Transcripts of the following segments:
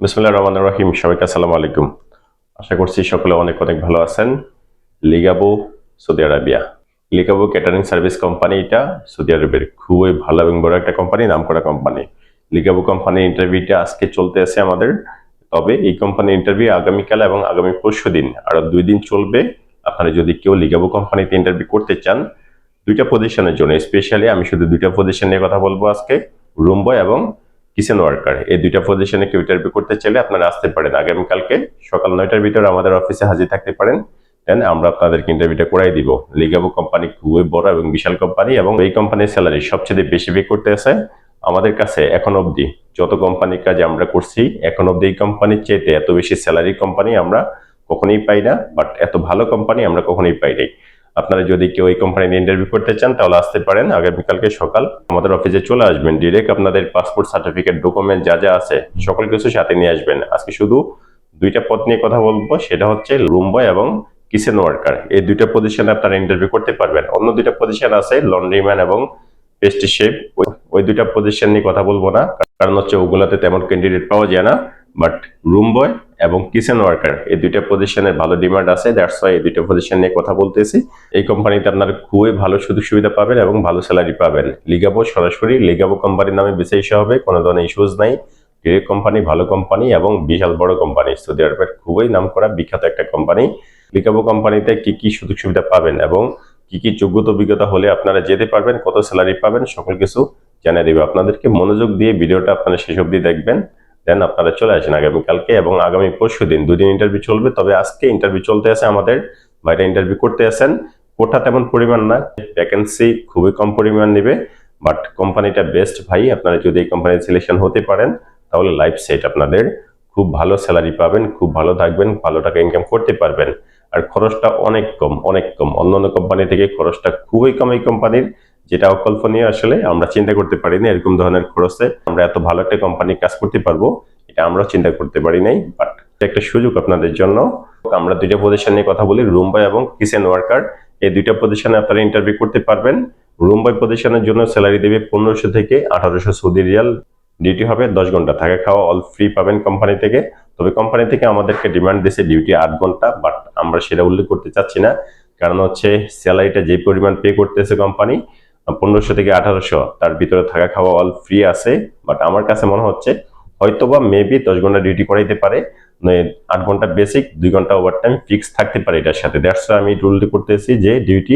বিসমুল্লাহ রহমান রহিম। সবাইকে আসসালামু আলাইকুম। আশা করছি সকলে অনেক অনেক ভালো আছেন। লিগাবো, সৌদি আরবিয়া। লিগাবো ক্যাটারিং সার্ভিস কোম্পানি এটা সৌদি আরবের খুবই ভালো এবং বড় একটা কোম্পানি নাম করা কোম্পানি লিগাবো কোম্পানির ইন্টারভিউটা আজকে চলতে আছে আমাদের। তবে এই কোম্পানির ইন্টারভিউ আগামীকাল এবং আগামী পরশু দিন আরও দুই দিন চলবে। আপনারা যদি কেউ লিগাবো কোম্পানিতে ইন্টারভিউ করতে চান, দুইটা পজিশনের জন্য। স্পেশালি আমি শুধু দুইটা পজিশন নিয়ে কথা বলব আজকে। রুম বয় এবং কিচেন ওয়ার্কার। এই দুইটা পজিশনে কেউ ইন্টারভিউ করতে চাইলে আপনারা আসতে পারেন। আগামীকালকে সকাল নয়টার ভিতরে আমাদের অফিসে হাজির থাকতে পারেন। দেন আমরা আপনাদেরকে ইন্টারভিউটা করাই দিব। লিগাবো কোম্পানি খুবই বড় এবং বিশাল কোম্পানি এবং এই কোম্পানির স্যালারি সবচেয়ে বেশি পে করতে আছে আমাদের কাছে এখন অবধি। যত কোম্পানির কাজ আমরা করছি, এখন অবধি এই কোম্পানির চাইতে এত বেশি স্যালারি কোম্পানি আমরা কখনোই পাই না বাট এত ভালো কোম্পানি আমরা কখনোই পাই নাই। আপনারা যদি কেউ এই কোম্পানিতে ইন্টারভিউ করতে চান, তাহলে আসতে পারেন। আগামীকালকে সকাল আমাদের অফিসে চলে আসবেন। ডিরেক্ট আপনাদের পাসপোর্ট সার্টিফিকেট ডকুমেন্ট যা যা আছে, সকল কিছু সাথে নিয়ে আসবেন। আজকে শুধু দুইটা পদ নিয়ে কথা বলব, সেটা হচ্ছে রুম বয় এবং কিচেন ওয়ার্কার এই দুইটা পজিশনে আপনারা ইন্টারভিউ করতে পারবেন। অন্য দুইটা পজিশন আছে লন্ড্রিম্যান এবং পেস্টি শেপ ওই দুইটা পজিশন নিয়ে কথা বলব না, কারণ হচ্ছে ওগুলাতে তেমন ক্যান্ডিডেট পাওয়া যায় না। বাট রুম বয় এবং কিচেন ওয়ার্কার। এই দুইটা পজিশনের ভালো ডিমান্ড আছে দ্যাটস ওয়াই এই দুইটা পজিশন নিয়ে কথা বলতেছি। এই কোম্পানিতে আপনারা খুবই ভালো সুযোগ সুবিধা পাবেন এবং ভালো স্যালারি পাবেন। লিগাবো সরাসরি লিগাবো কোম্পানির নামে ইস্যু হবে, কোনো ধরনের ইস্যুজ নাই। ডিরেক্ট কোম্পানি ভালো কোম্পানি এবং বিশাল বড় কোম্পানি সৌদি আরবের খুবই নাম করা বিখ্যাত একটা কোম্পানি লিগাবো কোম্পানিতে কি কি সুযোগ সুবিধা পাবেন এবং কি কি যোগ্যতা, অভিজ্ঞতা হলে আপনারা যেতে পারবেন, কত স্যালারি পাবেন, সকল কিছু জানিয়ে দেবে আপনাদেরকে। মনোযোগ দিয়ে ভিডিওটা আপনারা শেষ অবধি দেখবেন। দেন আপনারা চলে আসেন আগামীকালকে এবং আগামী পরশু দিন দুদিন ইন্টারভিউ চলবে। তবে আজকে ইন্টারভিউ চলতে আছে আমাদের, বাইরে ইন্টারভিউ করতে আছেন। কোটা তেমন পরিমাণ না ভ্যাকেন্সি খুবই কম পরিমাণ নেবে বাট কোম্পানিটা বেস্ট ভাই। আপনারা যদি এই কোম্পানির সিলেকশন হতে পারেন, তাহলে লাইফ সেট আপনাদের খুব ভালো স্যালারি পাবেন, খুব ভালো থাকবেন, ভালো টাকা ইনকাম করতে পারবেন। আর খরচটা অনেক কম অনেক কম। অন্যান্য কোম্পানি থেকে খরচটা খুবই কম এই কোম্পানির যেটা অকল্পনীয় আসলে, আমরা চিন্তা করতে পারি না এরকম ধরনের খরচে আমরা এত ভালো একটা কোম্পানি কাজ করতে পারব, এটা আমরা চিন্তা করতে পারি নাই বাট একটা সুযোগ আপনাদের জন্য। আমরা দুইটা পজিশন নিয়ে কথা বলি রুম বয় এবং কিচেন ওয়ার্কার এই দুইটা পজিশনে আপনারা ইন্টারভিউ করতে পারবেন। রুম বয় পজিশনের জন্য স্যালারি দেবে পনেরোশো থেকে আঠারোশো সৌদি রিয়াল। ডিউটি হবে দশ ঘণ্টা। থাকা খাওয়া অল ফ্রি পাবেন কোম্পানি থেকে। তবে কোম্পানি থেকে আমাদেরকে ডিমান্ড দিয়েছে ডিউটি আট ঘণ্টা বাট আমরা সেটা উল্লেখ করতে চাচ্ছি না। কারণ হচ্ছে স্যালারিটা যে পরিমাণ পে করতেছে কোম্পানি পনেরোশো থেকে আঠারোশো। তার ভিতরে থাকা খাওয়া অল ফ্রি আছে বাট আমার কাছে মনে হচ্ছে হয়তোবা মেবি দশ ঘণ্টা ডিউটি করাইতে পারে আট ঘণ্টা বেসিক দুই ঘণ্টা ওভার টাইম ফিক্স থাকতে পারে এটার সাথে। দ্যাটস আমি উল্লেখ করতেছি যে ডিউটি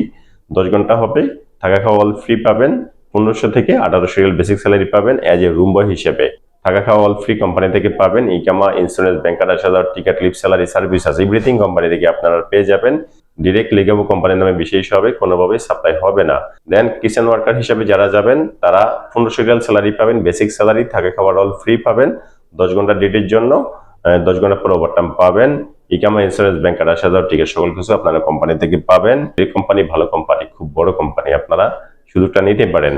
দশ ঘণ্টা হবে, থাকা খাওয়া অল ফ্রি পাবেন, পনেরোশো থেকে আঠারোশো রিয়াল বেসিক স্যালারি পাবেন অ্যাজ এ রুম বয় হিসেবে। থাকা খাওয়া অল ফ্রি কোম্পানি থেকে পাবেন ইকামা ইন্স্যুরেন্স ব্যাংক আঠাশ হাজার টিকিট লিপ স্যালারি সার্ভিস আছে এভরিথিং কোম্পানি থেকে আপনারা পেয়ে যাবেন। ডিরেক্ট লিগাবো কোম্পানির নামে বিশেষ হবে, কোনোভাবেই সাপ্লাই হবে না। দেন কিচেন ওয়ার্কার হিসেবে যারা যাবেন, তারা পনেরোশো রিয়াল স্যালারি পাবেন বেসিক স্যালারি থাকা খাওয়ার অল ফ্রি পাবেন, দশ ঘণ্টা ডিউটির জন্য দশ ঘণ্টা পর ওভারটাইম পাবেন। ইকামা ইন্স্যুরেন্স ব্যাংক আঠাশ হাজার টিকিট সকল কিছু আপনারা কোম্পানি থেকে পাবেন। এই কোম্পানি ভালো কোম্পানি খুব বড় কোম্পানি আপনারা, সুযোগটা নিতে পারেন।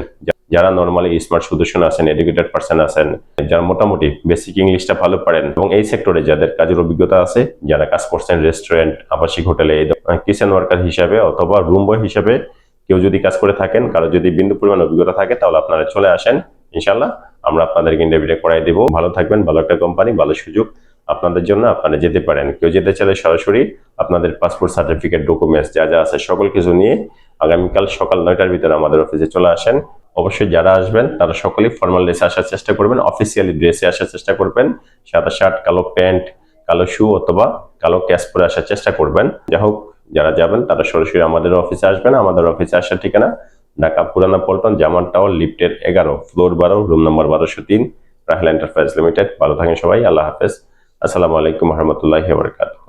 যারা নর্মালি স্মার্ট সদস্য আছেন এডুকেটেড পার্সন আছেন, যারা মোটামুটি বেসিক ইংলিশটা ভালো পারেন এবং এই সেক্টরে যাদের কাজের অভিজ্ঞতা আছে, যারা কাজ করছেন রেস্টুরেন্ট আবাসিক হোটেলে কিচেন ওয়ার্কার হিসাবে অথবা রুম বয় হিসাবে কেউ যদি কাজ করে থাকেন, কারও যদি বিন্দু পরিমাণ অভিজ্ঞতা থাকে, তাহলে আপনারা চলে আসেন। ইনশাল্লাহ আমরা আপনাদেরকে ইন্টারভিউটা করাই দেবো। ভালো থাকবেন, ভালো একটা কোম্পানি ভালো সুযোগ আপনাদের জন্য আপনারা যেতে পারেন। কেউ যেতে চাইলে সরাসরি আপনাদের পাসপোর্ট সার্টিফিকেট ডকুমেন্টস যা যা আছে, সকল কিছু নিয়ে আগামীকাল সকাল নয়টার ভিতরে আমাদের অফিসে চলে আসেন। অবশ্যই যারা আসবেন, তারা সকলেই ফর্মাল ড্রেসে আসার চেষ্টা করবেন অফিসিয়ালি ড্রেসে আসার চেষ্টা করবেন, সাদা শার্ট কালো প্যান্ট কালো শু অথবা কালো ক্যাশ পরে আসার চেষ্টা করবেন। যাই হোক, যারা যাবেন, তারা সরাসরি আমাদের অফিসে আসবেন, আমাদের অফিসে আসার ঠিকানা ঢাকা, পুরানা, পল্টন জামান টাওয়ার লিফটের এগারো ফ্লোর বারো রুম নম্বর বারোশো তিন, রাহেল এন্টারপ্রাইজ লিমিটেড ভালো থাকেন সবাই, আল্লাহ হাফেজ। আসসালামু আলাইকুম রহমতুল্লাহি বারকাতুহ।